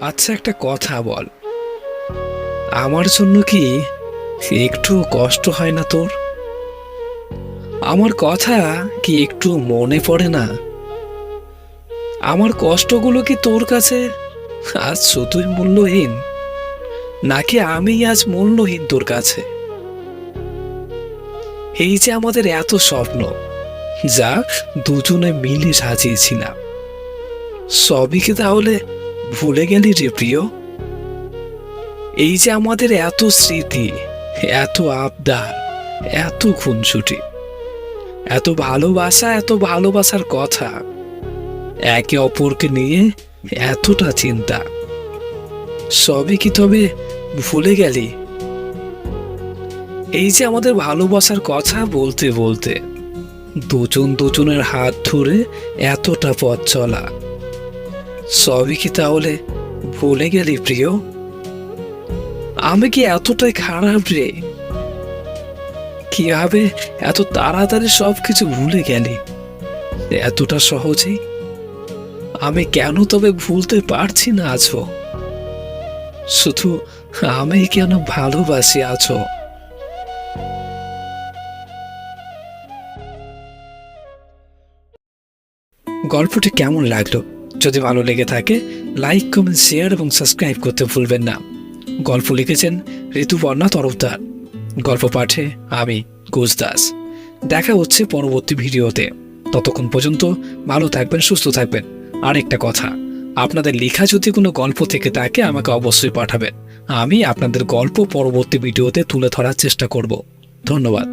আচ্ছা একটা কথা বল। আমার জন্য কি একটু কষ্ট হয় না তোর? আমার কথা কি একটু মনে পড়ে না? আমার কষ্টগুলো কি তোর কাছে আজ শুধুই মূল্যহীন? নাকি আমি আজ মূল্যহীন তোর কাছে? এই যে আমাদের এত স্বপ্ন, যা দুজনে মিলে সাজিয়েছিলাম। সবই কি তাহলে ভুলে গেলি রে প্রিয়? এই যে আমাদের এত স্মৃতি, এত আবদার এত খুনছুটি এত ভালোবাসা, এত ভালোবাসার কথা, একে অপরকে নিয়ে এতটা চিন্তা, সবই কি তবে ভুলে গেলি? এই যে আমাদের ভালোবাসার কথা বলতে বলতে, দুজন দুজনের হাত ধরে এতটা পথ চলা সবই কি তাহলে ভুলে গেলি প্রিয়? আমি কি এতটাই খারাপ রে? কীভাবে এত তাড়াতাড়ি সব কিছু ভুলে গেলি? এতটা সহজেই আমি কেন তবে ভুলতে পারছি না আছো? শুধু আমি কেন ভালোবাসি আছো? গল্পটি কেমন লাগল? যদি ভালো লেগে থাকে লাইক কমেন্ট শেয়ার এবং সাবস্ক্রাইব করতে ভুলবেন না। গল্প লিখেছেন ঋতুপর্ণা তরফদার। গল্প পাঠে আমি ঘোষ দাস। দেখা হচ্ছে পরবর্তী ভিডিওতে। ততক্ষণ পর্যন্ত ভালো থাকবেন, সুস্থ থাকবেন। আরেকটা কথা, আপনাদের লেখা যদি কোনো গল্প থেকে থাকে, আমাকে অবশ্যই পাঠাবেন। আমি আপনাদের গল্প পরবর্তী ভিডিওতে তুলে ধরার চেষ্টা করব। ধন্যবাদ।